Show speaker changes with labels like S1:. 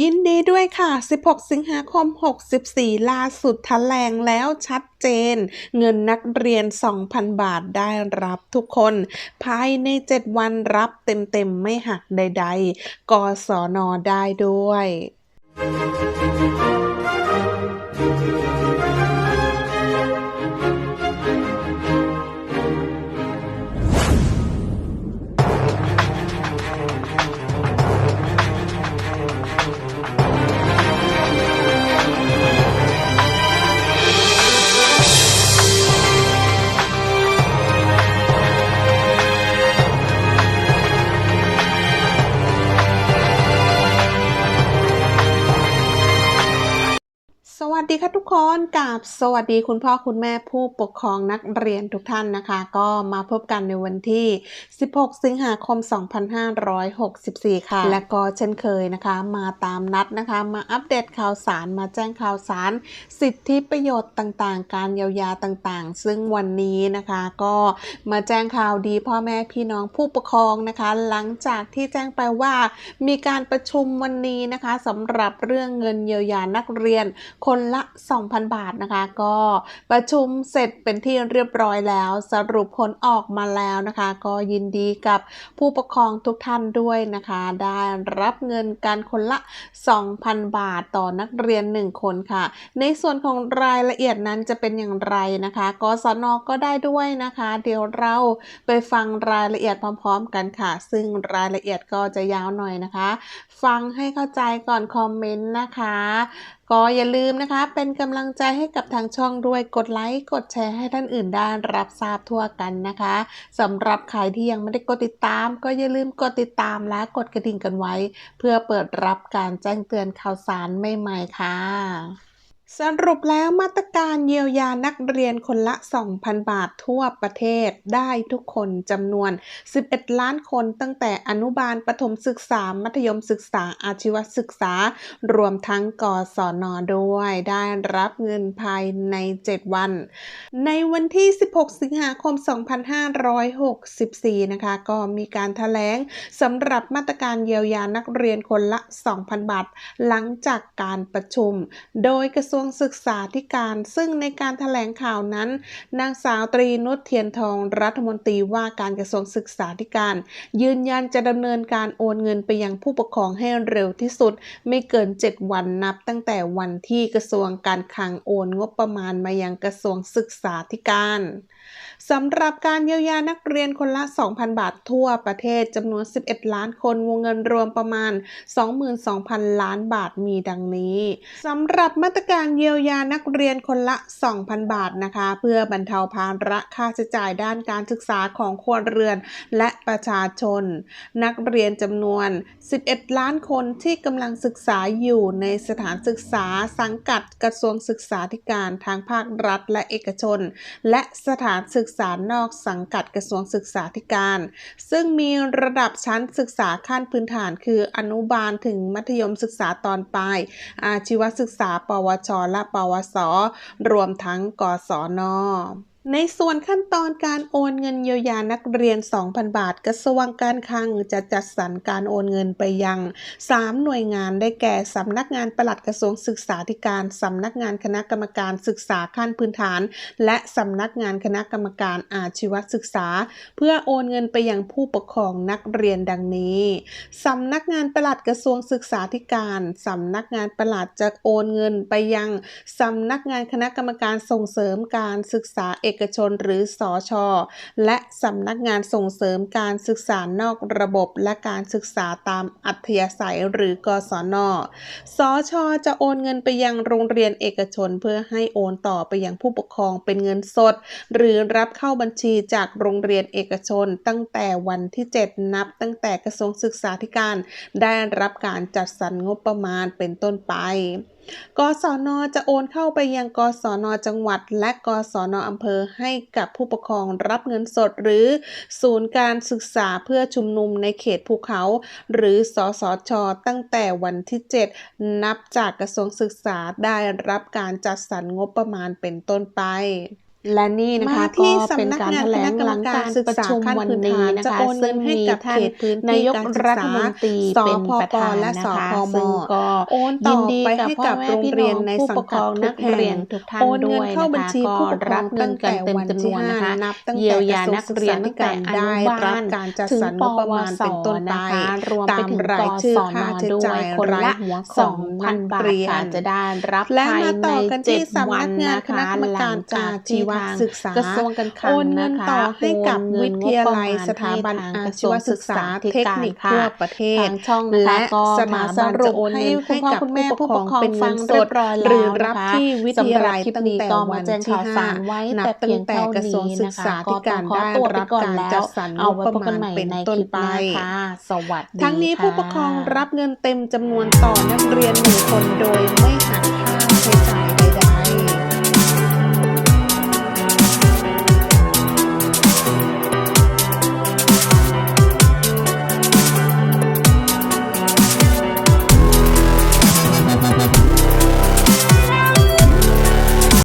S1: ยินดีด้วยค่ะ 16 สิงหาคม 64 ล่าสุดแถลงแล้วชัดเจน เงินนักเรียน 2,000 บาทได้รับทุกคน ภายใน 7 วันรับเต็มๆ ไม่หักใดๆ กศนได้ด้วย สวัสดีค่ะทุกคนกับสวัสดีคุณพ่อคุณแม่ผู้ปกครองนักเรียนทุกท่านนะคะ ก็มาพบกันในวันที่ 16 สิงหาคม 2564 ค่ะ และก็เช่นเคยนะคะ มาตามนัดนะคะ มาอัปเดตข่าวสารมาแจ้งข่าวสาร สิทธิประโยชน์ต่างๆ การเยียวยาต่างๆ ซึ่งวันนี้นะคะก็มาแจ้งข่าวดีพ่อแม่พี่น้องผู้ปกครองนะคะ หลังจากที่แจ้งไปว่ามีการประชุมวันนี้นะคะสำหรับเรื่องเงินเยียวยานักเรียนคนละ 2,000 บาทนะคะ ก็ประชุมเสร็จเป็นที่เรียบร้อยแล้ว สรุปผลออกมาแล้วนะคะ ก็ยินดีกับผู้ปกครองทุกท่านด้วยนะคะ ได้รับเงินกันคนละ 2,000 บาทต่อนักเรียน 1 คนค่ะ ในส่วนของรายละเอียดนั้นจะเป็นอย่างไรนะคะกศนก็ได้ด้วยนะคะ เดี๋ยวเราไปฟังรายละเอียดพร้อม ๆ กันค่ะ ซึ่งรายละเอียดก็จะยาวหน่อยนะคะ ฟังให้เข้าใจก่อนคอมเมนต์นะคะก็อย่าลืมนะคะ เป็นกำลังใจให้กับทางช่องด้วยกดไลค์กดแชร์ให้ท่านอื่นได้รับทราบทั่วกันนะคะสำหรับใครที่ยังไม่ได้กดติดตาม ก็อย่าลืมกดติดตามและกดกระดิ่งกันไว้ เพื่อเปิดรับการแจ้งเตือนข่าวสารใหม่ๆค่ะ สรุปแล้วมาตรการเยียวยานักเรียนคนละ 2,000 บาททั่วประเทศได้ทุกคนจำนวน 11 ล้านคนตั้งแต่อนุบาลประถมศึกษา มัธยมศึกษา อาชีวศึกษา รวมทั้งกศนด้วย ได้รับเงินภายใน 7 วัน ในวันที่ 16 สิงหาคม 2564 นะคะ ก็มีการแถลงสำหรับมาตรการเยียวยานักเรียนคนละ 2,000 บาท หลังจากการประชุม โดยกระทรวงงศึกษาธิการ ซึ่งในการแถลงข่าวนั้น นางสาวตรีนุชเทียนทองรัฐมนตรีว่าการกระทรวงศึกษาธิการ ยืนยันจะดำเนินการโอนเงินไปยังผู้ปกครองให้เร็วที่สุด ไม่เกิน 7 วันนับตั้งแต่วันที่กระทรวงการคลังโอนงบประมาณมายังกระทรวงศึกษาธิการสำหรับการเยียวยานักเรียนคนละ 2,000 บาททั่วประเทศจำนวน 11 ล้านคนวงเงินรวมประมาณ 22,000 ล้านบาทมีดังนี้สำหรับมาตรการเยียวยานักเรียนคนละ 2,000 บาทนะคะ เพื่อบรรเทาภาระค่าใช้จ่ายด้านการศึกษาของครัวเรือนและประชาชน นักเรียนจำนวน 11 ล้านคนที่กำลังศึกษาอยู่ในสถานศึกษาสังกัดกระทรวงศึกษาธิการทางภาครัฐและเอกชน และสถานศึกษานอกสังกัดกระทรวงศึกษาธิการ ซึ่งมีระดับชั้นศึกษาขั้นพื้นฐาน คืออนุบาลถึงมัธยมศึกษาตอนปลายอาชีวศึกษา ปวชและปวส รวมทั้งกศน ในส่วนขั้นตอนการโอนเงินเยียวยานักเรียน 2,000 บาท กระทรวงการคลังจะจัดสรรการโอนเงินไปยัง 3 หน่วยงานได้แก่ สำนักงานปลัดกระทรวงศึกษาธิการ สำนักงานคณะกรรมการศึกษาขั้นพื้นฐาน และสำนักงานคณะกรรมการอาชีวศึกษา เพื่อโอนเงินไปยังผู้ปกครองนักเรียนดังนี้ สำนักงานปลัดกระทรวงศึกษาธิการ สำนักงานปลัดจะโอนเงินไปยัง สำนักงานคณะกรรมการส่งเสริมการศึกษาเอกอกชนหรือสอชอและสำนักงานส่งเสริมการศึกษานอกระบบและการศึกษาตามอัธยาศัยหรือกศนสชจะโอนเงินไปยังโรงเรียนเอกชน เพื่อให้โอนต่อไปยังผู้ปกครองเป็นเงินสด หรือรับเข้าบัญชีจากโรงเรียนเอกชน ตั้งแต่วันที่ 7 นับ ตั้งแต่กระทรวงศึกษาธิการ ได้รับการจัดสรรงบประมาณเป็นต้นไป กศนจะโอนเข้าไปยังกศนจังหวัด และกศนอำเภอให้กับผู้ปกครองรับเงินสด หรือศูนย์การศึกษาเพื่อชุมนุมในเขตภูเขา หรือสสช ตั้งแต่วันที่ 7 นับจากกระทรวงศึกษาได้รับการจัดสรรงบประมาณเป็นต้นไป และนี่นะคะ
S2: มาที่
S1: ก็เป็น
S2: สำนัก
S1: การ
S2: งาน
S1: แถลง
S2: คณะกรรม
S1: หลังการ
S2: การศึก
S1: ประ
S2: ษา
S1: ชุม
S2: ขั้น
S1: วัน
S2: พื้น
S1: นี้
S2: ฐาน
S1: นะ
S2: จะ
S1: คะ
S2: โอนเงิ
S1: ซึ่
S2: น
S1: ง
S2: ให้
S1: มี
S2: กับ
S1: ท่า
S2: เข
S1: น
S2: ตพื้นที่
S1: นายก
S2: การศึกษา
S1: รัฐมนตรี
S2: ส
S1: เป็น
S2: พ
S1: ประ
S2: ป
S1: ธาน
S2: และ
S1: นะ
S2: ส
S1: คะ
S2: คม
S1: ซึ่งก็
S2: โอนต่
S1: ยิ
S2: อน
S1: ดี
S2: ไป
S1: กับ
S2: ให้
S1: พ่อ
S2: กับ
S1: แม่
S2: โรง
S1: พี่
S2: เรี
S1: น้
S2: ย
S1: อนง
S2: ใน
S1: ผู้
S2: สั
S1: ป
S2: ง
S1: กค
S2: กั
S1: ร
S2: ด
S1: อง
S2: ทุ
S1: นั
S2: ก
S1: ก
S2: แห่
S1: เรีย
S2: ง
S1: นทุกท่าน
S2: โอน
S1: ด้
S2: เงิ
S1: วนย
S2: เข้า
S1: นะ
S2: บัญ
S1: คะ
S2: ชี
S1: ก็
S2: ผู้ปกคร
S1: รั
S2: อบง
S1: เงิ
S2: ตั้
S1: น
S2: ง
S1: กัน
S2: แต่
S1: เต็ม
S2: วัน
S1: จำน
S2: ที่
S1: วน
S2: ห้า
S1: นะคะ
S2: นับตั้ง
S1: เยี
S2: แต่
S1: ยว
S2: ก
S1: ยา
S2: ระทรวง
S1: นัก
S2: ศึก
S1: เรีย
S2: ษานธิ
S1: ตั้งแต่
S2: การ
S1: อ
S2: ได้
S1: นุบา
S2: รับ
S1: ล
S2: การจัด
S1: ถึง
S2: สรร
S1: ป
S2: งบประ
S1: ว
S2: มาณ
S1: ส
S2: เป็นต้นไป
S1: นะคะรวม
S2: ตา
S1: ไป
S2: ม
S1: ถึง
S2: รากยชื่อ
S1: ศ
S2: ค่านใช้
S1: ด้ว
S2: จ่ายย
S1: คนละ
S2: รายหัวข
S1: ส
S2: อ
S1: องง
S2: นั
S1: พัน
S2: ก
S1: บาท
S2: เรีย
S1: ค่ะ
S2: น
S1: จะได้รับ
S2: และ
S1: ภาย
S2: มา
S1: ใน
S2: ต่อกันที่
S1: เจ็ด
S2: สำ
S1: วั
S2: นั
S1: น
S2: กงาน
S1: นะ
S2: คณะ
S1: คะ
S2: กรรม
S1: หลั
S2: การ
S1: งจาก
S2: อาชี
S1: ที่
S2: ว
S1: ทาง
S2: ศึกษาก
S1: ระทรวงการคลั
S2: โองนเงิ
S1: นะ
S2: น
S1: คะ
S2: ต่อให้กับ
S1: โอนเงิ
S2: วิ
S1: น
S2: ทยาลัย
S1: งบประมาณ
S2: สถาบัน
S1: ให้ทาง
S2: อาชีวศึกษา
S1: กระทรวงศึกษาธิ
S2: เทค
S1: การ
S2: นิค
S1: ค่ะ
S2: ทั่วประเทศ
S1: ทางช่องนะคะ
S2: และ
S1: ก็
S2: ส
S1: มา
S2: ถา
S1: ส
S2: บัน
S1: รุ
S2: จะ
S1: ป
S2: โอน
S1: ให้
S2: เงิน
S1: คุ
S2: ให้
S1: ณพ่อ
S2: กับ
S1: คุณแม่
S2: ผู้
S1: ผู้
S2: ปก
S1: ป
S2: ครอง
S1: กครอง
S2: เป็น
S1: ฟั
S2: เงิ
S1: ง
S2: นส
S1: เรีย
S2: ด
S1: บร้อย
S2: ห
S1: แล้
S2: รือ
S1: ว
S2: รับ
S1: นะคะ
S2: ที่วิท
S1: สำ
S2: ยา
S1: หรับ
S2: ลัย
S1: คลิป
S2: ตั้ง
S1: นี้
S2: แต่
S1: ก็
S2: วั
S1: มานแจ้ง
S2: ที่
S1: ข่าวสารไว้
S2: 5นับ
S1: แต่
S2: ตั้
S1: เพี
S2: ง
S1: ยง
S2: แต่
S1: เท่าก
S2: ระทรวง
S1: นี้
S2: ศึก
S1: นะคะ
S2: ษาธิการ
S1: ก็
S2: ได้
S1: ต้องขอตัวไป
S2: รับ
S1: ก่อน
S2: การ
S1: แล้ว
S2: จัดสรรง
S1: เอา
S2: บ
S1: ไว้
S2: ประ
S1: พบกั
S2: มานณ
S1: ใหม่
S2: เป็น
S1: ใน
S2: ต้
S1: คนลิป
S2: ไป
S1: หน้าค่ะสวัสดี
S2: ทั้งนี้
S1: ค่ะ
S2: ผู้ปกครองรับเงินเต็มจำนวนต่อนักเรียนหนึ่งคนโดยไม่หักค่าใช้จ่าย